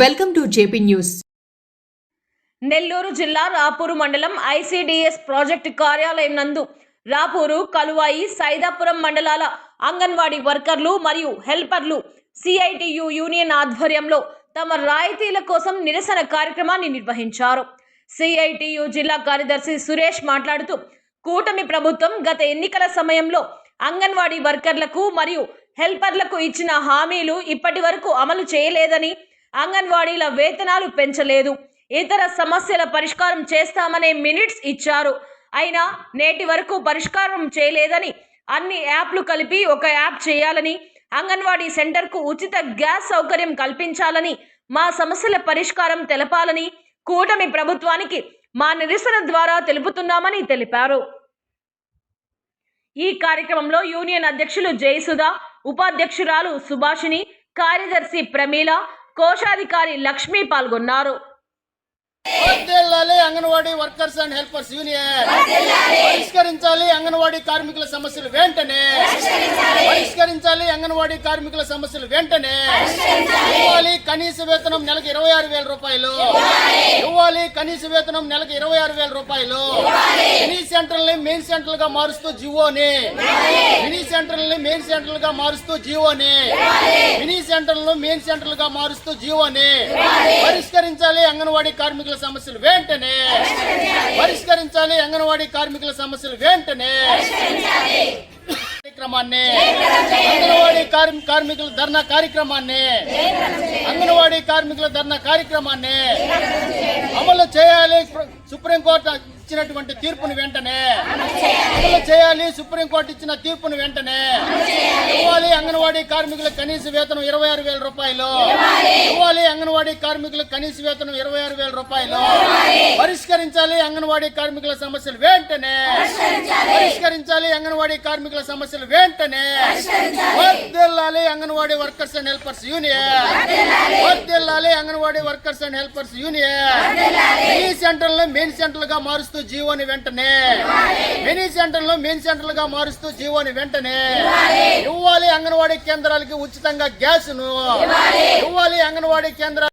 Welcome to JP News. Nellore జిల్లా రాపూరు మండలం ICDS project కార్యాలయం నందు రాపూరు కలువాయి సైదాపురం మండలాల అంగన్వాడీ వర్కర్లు మరియు హెల్పర్లు సిఐటియు యూనియన్ ఆధ్వర్యంలో తమ రాయితీల కోసం నిరసన కార్యక్రమాన్ని నిర్వహించారు. సిఐటియు జిల్లా కార్యదర్శి సురేష్ మాట్లాడుతూ కూటమి ప్రభుత్వం గత ఎన్నికల సమయంలో అంగన్వాడీ వర్కర్లకు మరియు హెల్పర్లకు ఇచ్చిన హామీలు ఇప్పటి వరకు అమలు చేయలేదని అంగన్వాడీల వేతనాలు పెంచలేదు. ఇతర సమస్యల పరిష్కారం చేస్తామనే మినిట్స్ ఇచ్చారు. అయినా నేటి వరకు పరిష్కారం చేయలేదని అన్ని యాప్లు కలిపి ఒక యాప్ చేయాలని అంగన్వాడీ సెంటర్కు ఉచిత గ్యాస్ సౌకర్యం కల్పించాలని మా సమస్యల పరిష్కారం తెలపాలని కూటమి ప్రభుత్వానికి మా నిరసన ద్వారా తెలుపుతున్నామని తెలిపారు. ఈ కార్యక్రమంలో యూనియన్ అధ్యక్షులు జయసుధ ఉపాధ్యక్షురాలు సుభాషిణి కార్యదర్శి ప్రమీల కోశాధికారి లక్ష్మి పాల్గొన్నారు. Anganwadi workers and helpers union. పరిష్కరించాలి అంగన్వాడీ కార్మికుల సమస్యలు వెంటనే. పరిష్కరించాలి. అంగన్వాడీ కార్మికుల సమస్యలు వెంటనే. ఇవ్వాలి కనీస వేతనం నెలకు ఇరవై ఆరు వేల రూపాయలు. ఇవ్వాలి. కనీస వేతనం నెలకు ఇరవై ఆరు వేల రూపాయలు. మినీ సెంటర్ని మెయిన్ సెంటర్గా మారుస్తూ జివోని మినీ సెంటర్ని మెయిన్ సెంటర్గా మారుస్తూ జివోని సెంటర్లను మెయిన్ సెంటర్గా మారుస్తూ జీవోని పరిష్కరించాలి అంగన్వాడీ కార్మికుల సమస్యలు వెంటనే పరిష్కరించాలి అంగన్వాడీ కార్మికుల సమస్యలు వెంటనే కార్యక్రమాన్ని అంగన్వాడీ కార్మి- కార్మికుల ధర్నా కార్యక్రమాన్ని అంగన్వాడీ కార్మికుల ధర్నా కార్యక్రమాన్ని అమలు చేయాలి. సుప్రీంకోర్టు ఇచ్చినటువంటి తీర్పుని వెంటనే అమలు చేయాలి. సుప్రీంకోర్టు ఇచ్చిన తీర్పుని వెంటనే ఇవ్వాలి. అంగన్వాడీ కార్మికుల కనీస వేతనం ఇరవై ఆరు వేల రూపాయలు. ఇవ్వాలి. అంగన్వాడీ కార్మికుల కనీస వేతనం ఇరవై ఆరు వేల రూపాయలు. పరిష్కరించాలి. అంగన్వాడీ కార్మికుల సమస్యలు వెంటనే. పరిష్కరించాలి. అంగన్వాడీ కార్మికుల సమస్యలు వెంటనే. వర్దిల్లాలి anganwadi workers and helpers union. వర్దిల్లాలి anganwadi workers and helpers union. Mini సెంటర్లను main సెంటర్లుగా మారుస్తూ జీవోని వెంటనే. మినీ సెంటర్లను మెయిన్ సెంటర్లుగా మారుస్తూ జీవోని వెంటనే. ఇవ్వాలి అంగన్వాడీ కేంద్రాలకి ఉచితంగా గ్యాస్ను ఇవ్వాలి అంగన్వాడీ కేంద్రాలు